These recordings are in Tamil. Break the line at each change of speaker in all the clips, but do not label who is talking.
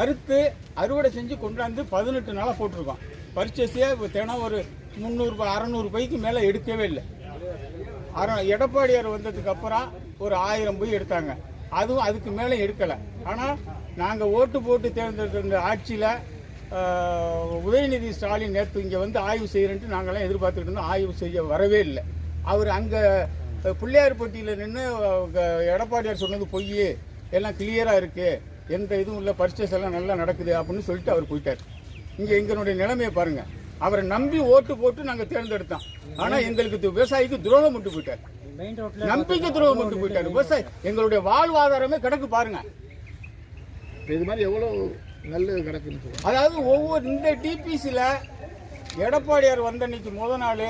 அறுத்து அறுவடை செஞ்சு கொண்டாந்து பதினெட்டு நாளாக போட்டிருக்கோம். பர்ச்சேஸே தினம் ஒரு முந்நூறு அறநூறு பைக்கு மேலே எடுக்கவே இல்லை. அற எடப்பாடியார் வந்ததுக்கு அப்புறம் ஒரு ஆயிரம் போய் எடுத்தாங்க. அதுவும் அதுக்கு மேலே எடுக்கலை. ஆனால் நாங்கள் ஓட்டு போட்டு தேர்ந்தெடுத்த ஆட்சியில் உதயநிதி ஸ்டாலின் நேற்று இங்கே வந்து ஆய்வு செய்கிறேன்ட்டு நாங்களாம் எதிர்பார்த்துக்கிட்டு இருந்தோம். ஆய்வு செய்ய வரவே இல்லை. அவர் அங்கே பிள்ளையார்பட்டியில் நின்று எடப்பாடியார் சொன்னது பொய் எல்லாம் கிளியராக இருக்குது எந்த இதுவும் இல்லை பர்ச்சேஸ் எல்லாம் நல்லா நடக்குது அப்படின்னு சொல்லிட்டு அவர் போயிட்டார். இங்கே எங்களுடைய நிலைமையை பாருங்கள் அவரை நம்பி ஓட்டு போட்டு நாங்கள் தேர்ந்தெடுத்தோம். ஆனால் எங்களுக்கு விவசாயிக்கு துரோகம் மட்டும் போயிட்டார்.
மெயின் ரோட்ல
நம்பிக்கை துரோகம் மட்டும் போயிட்டார். விவசாயி எங்களுடைய வாழ்வாதாரமே கிடக்கு பாருங்க.
இது மாதிரி எவ்வளோ நெல் கிடக்குன்னு
அதாவது ஒவ்வொரு இந்த டிபிசியில் எடப்பாடியார் வந்த அன்னைக்கு முத நாள்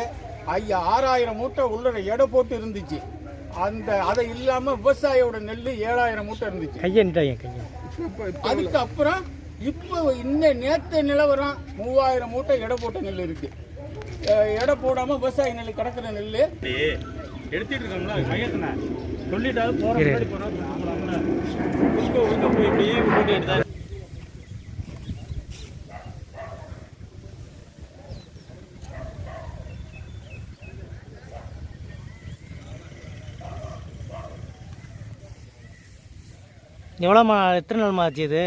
ஐயா ஆறாயிரம் மூட்டை உள்ள எடை போட்டு இருந்துச்சு. அந்த அதை இல்லாமல் விவசாயியோட நெல் ஏழாயிரம் மூட்டை இருந்துச்சு.
கையன்
இப்போ இப்போ
அதுக்கு அப்புறம் இப்போ இந்த நேற்று நிலவரம் மூவாயிரம் மூட்டை எடை போட்ட நெல் இருக்கு. எடை போடாம விவசாய நெல் கிடக்கிற நெல்
எடுத்துட்டு இருக்கோம்ல மையத்தின சொல்லிட்டாரு போற முன்னாடி புஷ்கோ உங்க போய் இப்படியே போட்டு எடுத்தா
எவ்வளோம்மா எத்தனை நாள்மா ஆச்சு இது?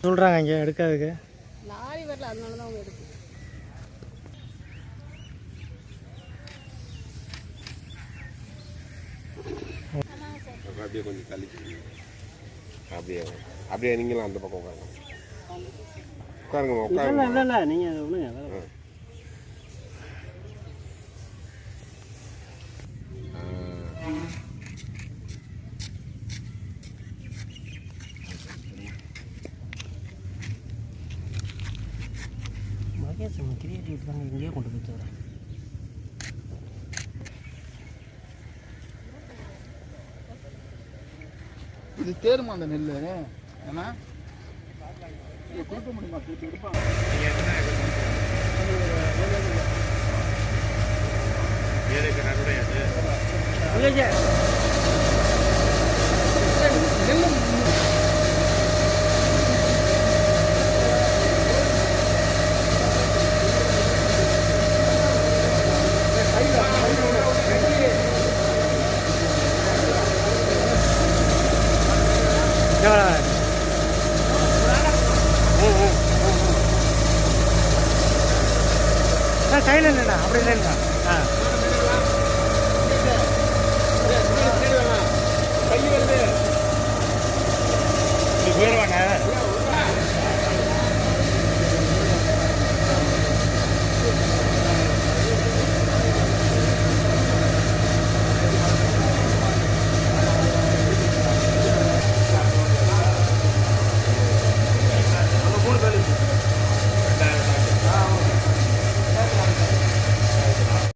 சொல்கிறாங்க இங்கே எடுக்காதுக்கு
லாரி வரல அதனால தான் அவங்க எடுக்கும்
அப்படியே கொஞ்சம் தள்ளி அப்படியே அப்படியே நீங்களும் அந்த பக்கம் உட்காருங்க. உட்காருங்கம்மா உட்காருங்க.
இல்லை இல்லை நீங்கள் ஒன்றுங்க மகேஷ் கிரியேட்டிவ் இங்கேயே கொண்டு போய்
இது தேருமா அந்த நெல் ஏன்னா கொடுக்க முடியுமா? திருப்பி எடுப்பாங்க
கையில் இல்லைண்ணா அப்படி இல்லைண்ணா.